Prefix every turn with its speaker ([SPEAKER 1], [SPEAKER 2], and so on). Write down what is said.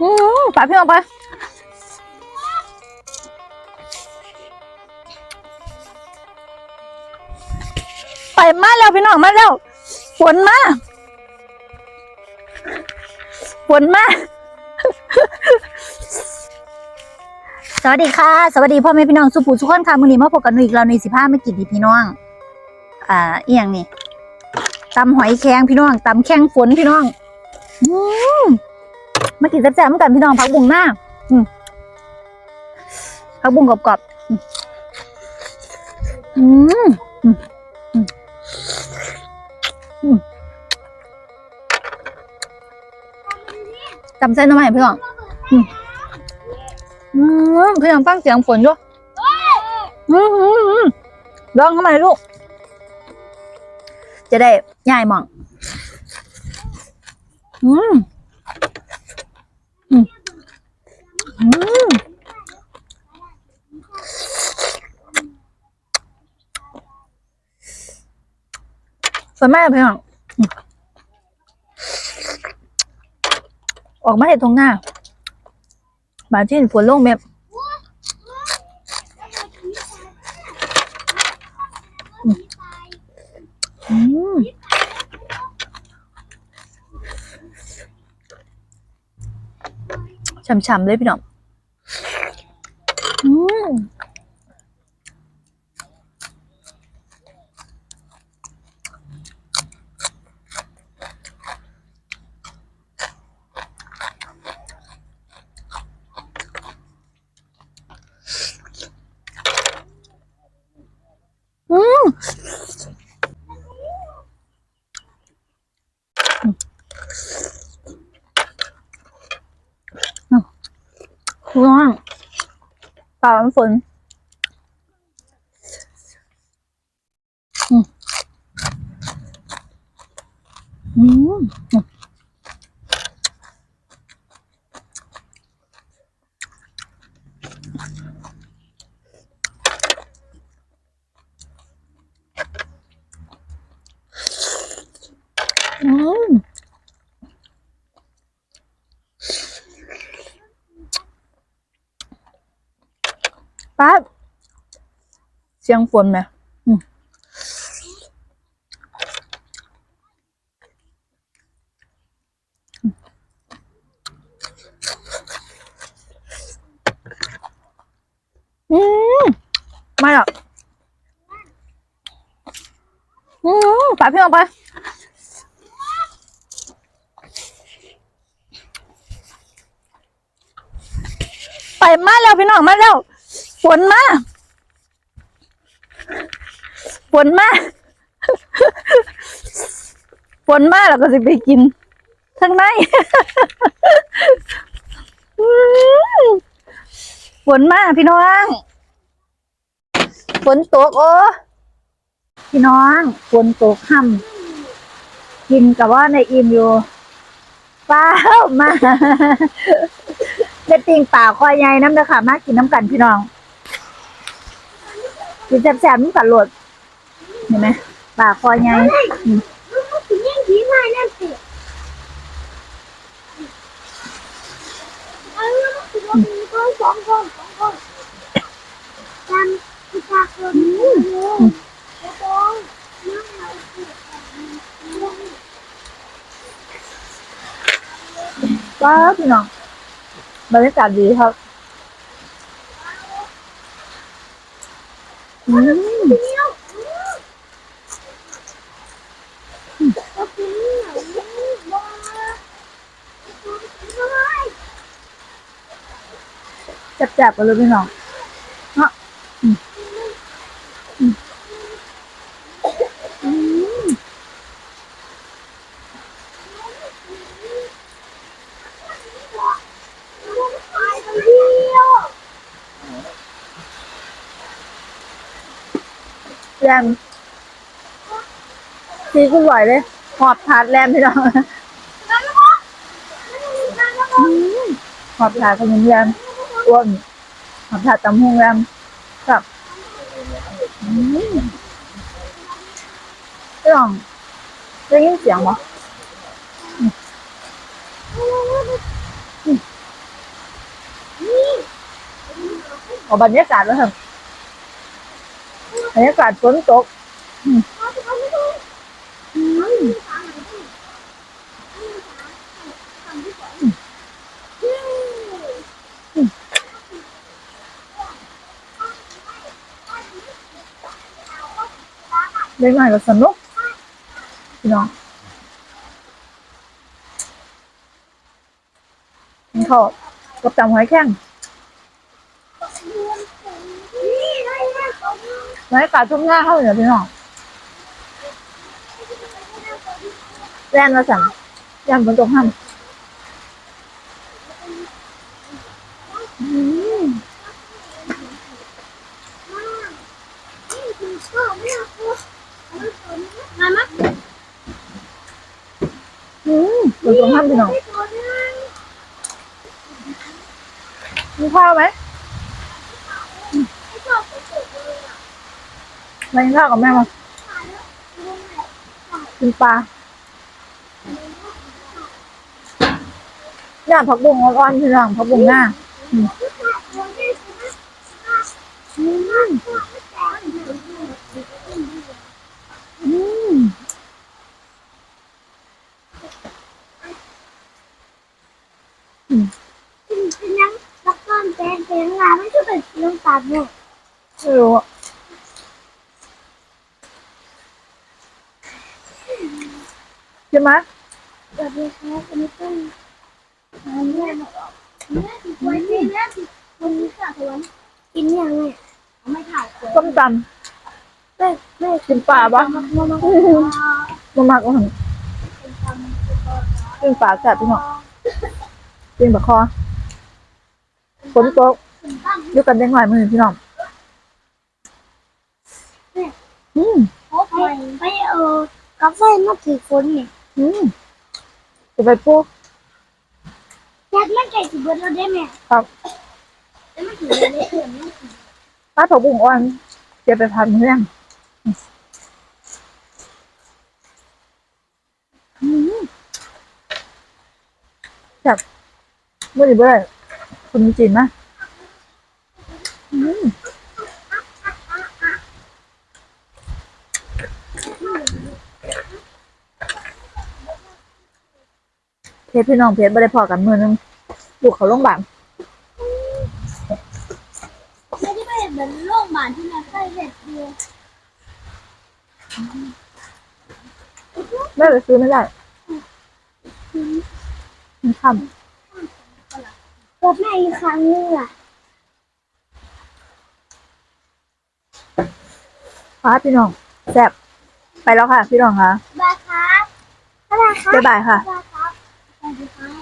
[SPEAKER 1] อืมไปพี่น้องไป ไปมาแล้วพี่น้องมาแล้วฝนมาฝนมา สวัสดีค่ะ สวัสดีพ่อแม่พี่น้องสุภูสุขคนค่ะมื้อนี้มาพบกันอีกแล้วในสิบห้าไม่กี่ดีพี่น้อง อ่าเอียงนี่ตำหอยแครงพี่น้องตำแข้งฝนพี่น้อง อืม มากินแซ่บๆเหมือนกันพี่น้องผักบุ้งหน้าผักบุ้งกรอบๆอืมอืมอืมอืมตำเส้นทำไมพี่น้องอืมอืมพี่น้องฟังเสียงฝนด้วยร้องเข้ามลูก จะได้ย่ายหมอง อืม วยมากเลยพี่น้องออกมาเห็นตรงหน้าบาที่ฝนลงแบบอืมฉ่ำๆเลยพี่น้องอืมอืม ร้อนปลาฝนอืมอืมอืม ป้าเสียงฝนไหมอืมอืมไม่หรอกอืมไปพี่ออกไปไปมาแล้วพี่น้องมาแล้ว ฝนมาฝนมาฝนมาแล้วก็สิไปกินทั้งในอืมฝนมาพี่น้องฝนตกโอ้พี่น้องฝนตกห่ำกินกับว่าในอิ่มอยู่ปล่ามาเป็นติงป่าคอยใหญ่น้ำเด้อค่ะ มากินน้ำกันพี่น้อง กินแซ่บๆน้ำกันหลดเห็นไหมปาคอยใหญ่อืม
[SPEAKER 2] ยังผีมานั่นสิเออมันคือว่ามีคนสองคนสองคนจำพิจารณาดูแล้วต้องนั่งเราสิ
[SPEAKER 1] ว้าพี่น้องบรรยากาศดีครับ อืม
[SPEAKER 2] เดียวก็คือบ้า
[SPEAKER 1] แซ่บๆกันเลยพี่น้อง ยัมซีกุ้งไหวเลย หอบถาดแลมพี่น้องหอบถาดขนมแลมอ้วนหอบถาดตำหงแลมกับพี่น้องได้ยินเสียงไหมขอบรรยากาศแล้วเรอ บรรยากาศฝนตก
[SPEAKER 2] เอาไปเอาไปดูอืมทางไหนดิอืมทางที่สองอืม
[SPEAKER 1] เล่นง่ายก็สนุกพี่น้องกินข้าวกับจำหอยแข้ง
[SPEAKER 2] นี่ได้แล้วตรงนี้
[SPEAKER 1] บรรยากาศทุ่งหน้าเข้าเหนือพี่น้องแรงละสั่งยามฝนตกห้ามอืม
[SPEAKER 2] มามา
[SPEAKER 1] อืมฝนตกห้ามพี่น้องมีข้าวไหม มากินข้าวกับแม่มากินปลาย่าผักบุ้งอ่อนๆพี่น้องผักบุ้งหน้าอืม
[SPEAKER 2] เป็นยังตะก้อนแดงแดงลาไม่ใช่เป็นน้ำตาลเนี่ย
[SPEAKER 1] ไม่รู้ อะใช่ไหม
[SPEAKER 2] สวัสดีครับวันนี้ต้องทานแม่มาออกแม่ติดไว้แม่แม่ติดวันนี้ค่ะสวนกินยังไงไม่ถ่ายคน
[SPEAKER 1] ส้มตำ
[SPEAKER 2] แม่แม่
[SPEAKER 1] กินปลาปะ
[SPEAKER 2] มามา
[SPEAKER 1] กกว่าหันกินปลาแซ่บพี่น้องกินปลาคอฝนตกอยู่กันได้หน่อยมือพี่น้องอืม
[SPEAKER 2] ไปเออกาแฟมาถือฝนเนี่ย
[SPEAKER 1] อืมจะไปปู
[SPEAKER 2] แค่มันไก่สิเบิร์ดเราได้ไหม
[SPEAKER 1] ครับ
[SPEAKER 2] แล้วมันถือเลยเถื่อนมัน
[SPEAKER 1] ปลาผักบุ้งอ่อนจะไปพันเพื่อนอืมแซ่บมื่อนี้เบื่อคนจีนนะอืม เพ ชรพี่น้องเพชรไม่ได้พอกันมือนึงลูกเขาโรงพยาบาล
[SPEAKER 2] ไม่ได้ไปเหมือนโลกหมานที่มันใกล้เด็ดเดียว
[SPEAKER 1] แม่ไปซื้อไม่ได้มันค่
[SPEAKER 2] กับแม่อีกครั้งนึงอะำ
[SPEAKER 1] ค่ะพี่น้องแซ่บไปแล้วค่ะ พี่น้องค่ะ
[SPEAKER 2] บายครับบายครับ
[SPEAKER 1] บ๊ายบายค่ะ
[SPEAKER 2] behind.